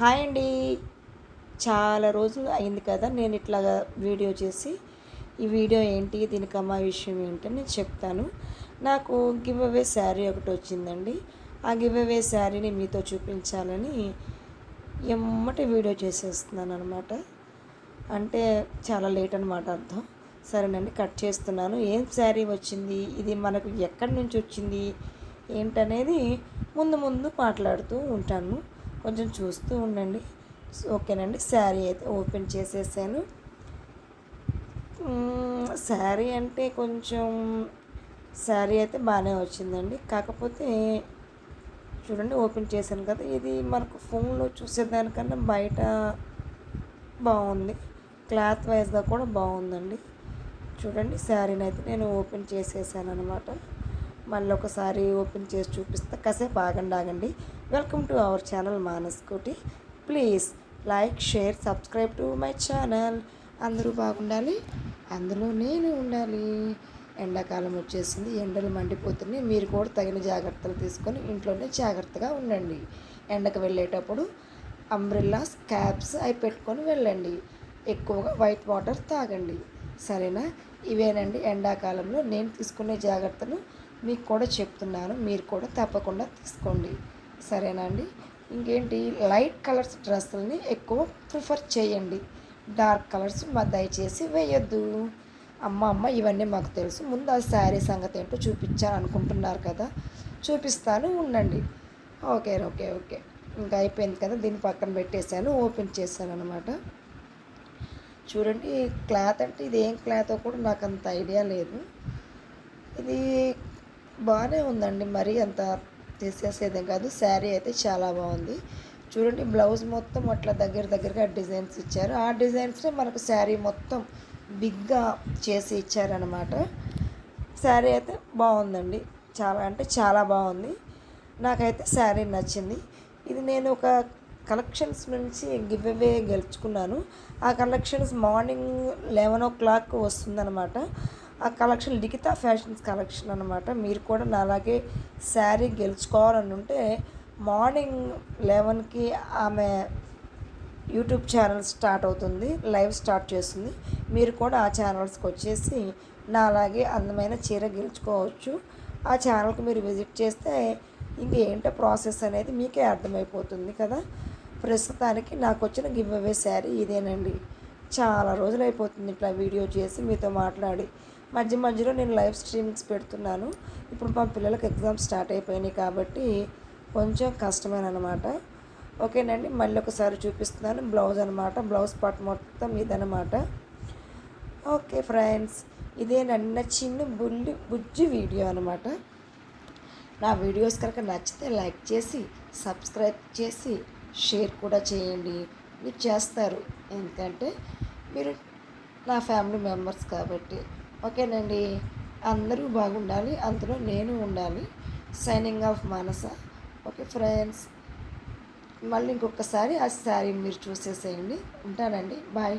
Hi అండి. చాలా రోజులు అయింది కదా నేను ఇట్లాగా వీడియో చేసి. ఈ వీడియో ఏంటి దీనికి అమ్మ విషయం ఏంటని నేను చెప్తాను. నాకు గివ్ అవే శారీ ఒకటి వచ్చిందండి. ఆ గివ్ అవే శారీని మీతో చూపించాలని ఎమ్మటి వీడియో చేసేస్తున్నాను అనమాట అంటే చాలా లేట్ అనమాట అర్థం. సరేనండి కట్ చేస్తున్నాను. ఏం శారీ వచ్చింది ఇది మనకు ఎక్కడి నుంచి వచ్చింది ఏంటనేది ముందు ముందు మాట్లాడుతూ ఉంటాను. కొంచెం చూస్తూ ఉండండి. ఓకేనండి. శారీ అయితే ఓపెన్ చేసేసాను. శారీ అంటే కొంచెం శారీ అయితే బాగానే వచ్చిందండి. కాకపోతే చూడండి ఓపెన్ చేశాను కదా. ఇది మనకు ఫోన్లో చూసేదానికన్నా బయట బాగుంది. క్లాత్ వైజ్గా కూడా బాగుందండి. చూడండి శారీని అయితే నేను ఓపెన్ చేసేసాను అనమాట మళ్ళీ ఒకసారి ఓపెన్ చేసి చూపిస్తే. కాసేపు ఆగండి ఆగండి. Welcome to our channel Manas Koti please like share subscribe to my channel అందరూ బాగుండాలి. అందులో నేను ఉండాలి. ఎండాకాలం వచ్చేసింది. ఎండలు మండిపోతున్నాయి. మీరు కూడా తగిన జాగ్రత్తలు తీసుకొని ఇంట్లోనే జాగ్రత్తగా ఉండండి. ఎండకు వెళ్ళేటప్పుడు అంబ్రిల్లాస్ క్యాప్స్ అవి పెట్టుకొని వెళ్ళండి. ఎక్కువగా వైట్ వాటర్ తాగండి. సరేనా? ఇవేనండి. ఎండాకాలంలో నేను తీసుకునే జాగ్రత్తలు. మీకు కూడా చెప్తున్నాను. మీరు కూడా తప్పకుండా తీసుకోండి. సరేనా అండి? ఇంకేంటి? లైట్ కలర్స్ డ్రెస్సులని ఎక్కువ ప్రిఫర్ చేయండి. డార్క్ కలర్స్ మా దయచేసి వేయొద్దు. అమ్మ అమ్మ ఇవన్నీ మాకు తెలుసు. ముందు ఆ శారీ సంగతి ఏంటో చూపించాను అనుకుంటున్నారు కదా. చూపిస్తాను ఉండండి. Okay okay okay. ఇంకా అయిపోయింది కదా. దీన్ని పక్కన పెట్టేశాను. ఓపెన్ చేశాను అనమాట చూడండి క్లాత్ అంటే ఇది ఏం క్లాత్ కూడా నాకు అంత ఐడియా లేదు. ఇది బాగానే ఉందండి. మరీ అంత తీసేసేదేం కాదు. శారీ అయితే చాలా బాగుంది. చూడండి బ్లౌజ్ మొత్తం అట్లా దగ్గర దగ్గరగా డిజైన్స్ ఇచ్చారు. ఆ డిజైన్స్నే మనకు శారీ మొత్తం బిగ్గా చేసి ఇచ్చారనమాట శారీ అయితే బాగుందండి. చాలా అంటే చాలా బాగుంది. నాకైతే శారీ నచ్చింది. ఇది నేను ఒక కలెక్షన్స్ నుంచి గివ్ అవే గెలుచుకున్నాను. ఆ collections morning eleven o'clock వస్తుందన్నమాట. ఆ కలెక్షన్ లిఖిత ఫ్యాషన్స్ కలెక్షన్ అనమాట మీరు కూడా నాలాగే శారీ గెలుచుకోవాలని ఉంటే మార్నింగ్ లెవెన్కి ఆమె యూట్యూబ్ ఛానల్ స్టార్ట్ అవుతుంది లైవ్ స్టార్ట్ చేస్తుంది. మీరు కూడా ఆ ఛానల్స్కి వచ్చేసి నా అలాగే అందమైన చీర గెలుచుకోవచ్చు. ఆ ఛానల్కి మీరు విజిట్ చేస్తే ఇంకేంటో ప్రాసెస్ అనేది మీకే అర్థమైపోతుంది కదా. ప్రస్తుతానికి నాకు వచ్చిన గివ్ అవే శారీ ఇదేనండి. చాలా రోజులు అయిపోతుంది ఇట్లా వీడియో చేసి మీతో మాట్లాడి. మధ్య మధ్యలో నేను లైవ్ స్ట్రీమ్స్ పెడుతున్నాను. ఇప్పుడు మా పిల్లలకు ఎగ్జామ్స్ స్టార్ట్ అయిపోయినాయి కాబట్టి కొంచెం కష్టమేనమాట ఓకేనండి మళ్ళీ ఒకసారి చూపిస్తున్నాను. బ్లౌజ్ అనమాట బ్లౌజ్ పార్ట్ మొత్తం ఇదనమాట ఓకే ఫ్రెండ్స్ ఇదే నన్న చిన్న బుల్లి బుజ్జి వీడియో అనమాట నా వీడియోస్ కనుక నచ్చితే లైక్ చేసి సబ్స్క్రైబ్ చేసి షేర్ కూడా చేయండి. మీరు చేస్తారు. ఎందుకంటే మీరు నా ఫ్యామిలీ మెంబర్స్ కాబట్టి. ఓకేనండి. అందరూ బాగుండాలి అందులో నేను ఉండాలి. Signing off Manasa. Okay friends మళ్ళీ ఇంకొకసారి ఆ శారీ మీరు చూసేసేయండి. ఉంటానండి. బాయ్.